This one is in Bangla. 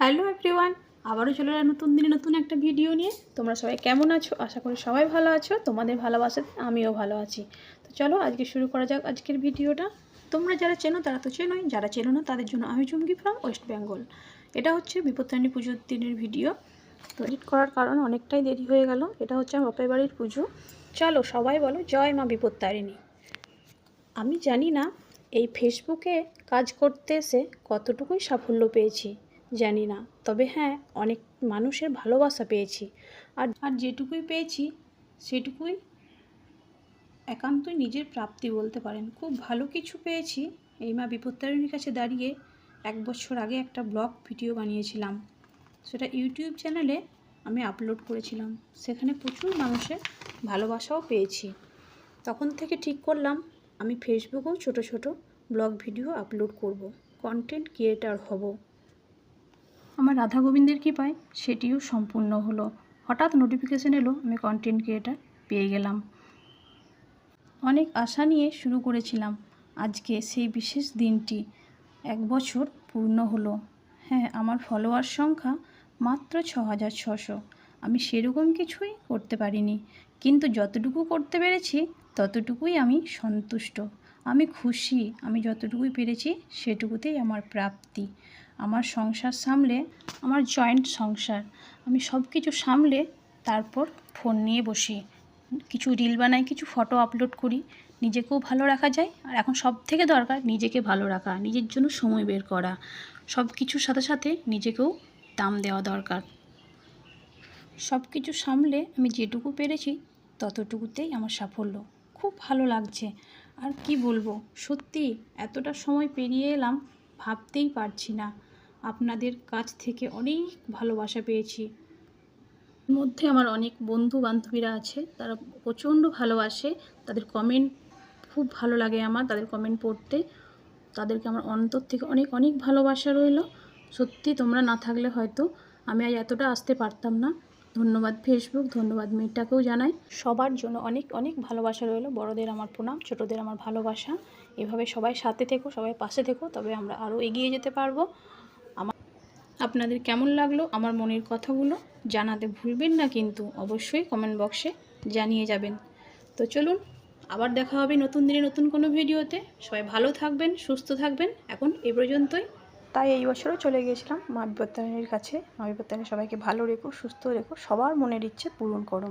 হ্যালো এভরিওয়ান, আবারও চলে এলাম নতুন দিনে নতুন একটা ভিডিও নিয়ে। তোমরা সবাই কেমন আছো? আশা করি সবাই ভালো আছো, তোমাদের ভালোবাসাতে আমিও ভালো আছি। তো চলো আজকে শুরু করা যাক আজকের ভিডিওটা। তোমরা যারা চেনো তারা তো চেনোই, যারা চেনো না তাদের জন্য আমি চুমকি ফ্রম ওয়েস্ট বেঙ্গল এটা হচ্ছে বিপত্তারিণী পুজোর দিনের ভিডিও। তো এডিট করার কারণ অনেকটাই দেরি হয়ে গেল। এটা হচ্ছে আমার বাপের বাড়ির পুজো। চলো সবাই বলো, জয় মা বিপত্তারিণী। আমি জানি না এই ফেসবুকে কাজ করতে এসে কতটুকুই সাফল্য পেয়েছি। জানি না। তবে হ্যাঁ অনেক মানুষের ভালোবাসা পেয়েছি। আর আর যেটুকুই পেয়েছি, সেটুকুই একান্তই নিজের প্রাপ্তি বলতে পারেন। খুব ভালো কিছু পেয়েছি। এই মা বিপত্তারিণীর কাছে দাঁড়িয়ে এক বছর আগে একটা ব্লগ ভিডিও বানিয়েছিলাম। সেটা ইউটিউব চ্যানেলে আমি আপলোড করেছিলাম। সেখানে প্রচুর মানুষের ভালোবাসাও পেয়েছি। তখন থেকে ঠিক করলাম, আমি ফেসবুকেও ছোট ছোট ব্লগ ভিডিও আপলোড করব। কন্টেন্ট ক্রিয়েটার হব। আমার রাধা গোবিন্দের কৃপায় সেটিও সম্পূর্ণ হলো। হঠাৎ নোটিফিকেশান এলো, আমি কন্টেন্ট ক্রিয়েটার পেয়ে গেলাম। অনেক আশা নিয়ে শুরু করেছিলাম। আজকে সেই বিশেষ দিনটি এক বছর পূর্ণ হলো। হ্যাঁ আমার ফলোয়ার সংখ্যা মাত্র ছ হাজার ছশো। আমি সেরকম কিছুই করতে পারিনি। কিন্তু যতটুকু করতে পেরেছি, ততটুকুই আমি সন্তুষ্ট। আমি খুশি, আমি যতটুকুই পেরেছি, সেটুকুতেই আমার প্রাপ্তি। আমার সংসার সামলে, আমার জয়েন্ট সংসার। আমি সব কিছু সামলে তারপর ফোন নিয়ে বসি। কিছু রিল বানাই, কিছু ফটো আপলোড করি। নিজেকেও ভালো রাখা যায়। আর এখন সব থেকে দরকার নিজেকে ভালো রাখা, নিজের জন্য সময় বের করা। সব কিছুর সাথে সাথে নিজেকেও দাম দেওয়া দরকার। সব কিছু সামলে আমি যেটুকু পেরেছি, ততটুকুতেই আমার সাফল্য। খুব ভালো লাগছে। আর কি বলব? সত্যি, এতটা সময় পেরিয়ে এলাম, ভাবতেই পারছি না। আপনাদের কাছ থেকে অনেক ভালোবাসা পেয়েছি। মধ্যে আমার অনেক বন্ধু বান্ধবীরা আছে তারা প্রচণ্ড ভালোবাসে। তাদের কমেন্ট খুব ভালো লাগে আমার তাদের কমেন্ট পড়তে। তাদেরকে আমার অন্তর থেকে অনেক অনেক ভালোবাসা রইল। সত্যি তোমরা না থাকলে হয়তো আমি আজ এতটা আসতে পারতাম না। ধন্যবাদ ফেসবুক ধন্যবাদ মেয়েটাকেও জানাই। সবার জন্য অনেক অনেক ভালোবাসা রইল। বড়দের আমার প্রণাম ছোটদের আমার ভালোবাসা। এভাবে সবাই সাথে থেকো সবাই পাশে থেকো তবে আমরা আরও এগিয়ে যেতে পারব। আপনাদের কেমন লাগল আমার মনের কথাগুলো জানাতে ভুলবেন না কিন্তু অবশ্যই কমেন্ট বক্সে জানিয়ে যাবেন। তো চলুন, আবার দেখা হবে নতুন দিনে নতুন কোনো ভিডিওতে। সবাই ভালো থাকবেন, সুস্থ থাকবেন। এখন এ পর্যন্তই। তাই এই বছরও চলে গিয়েছিলাম মা কাছে। মা সবাইকে ভালো রেখো, সুস্থ রেখো, সবার মনের ইচ্ছে পূরণ করো।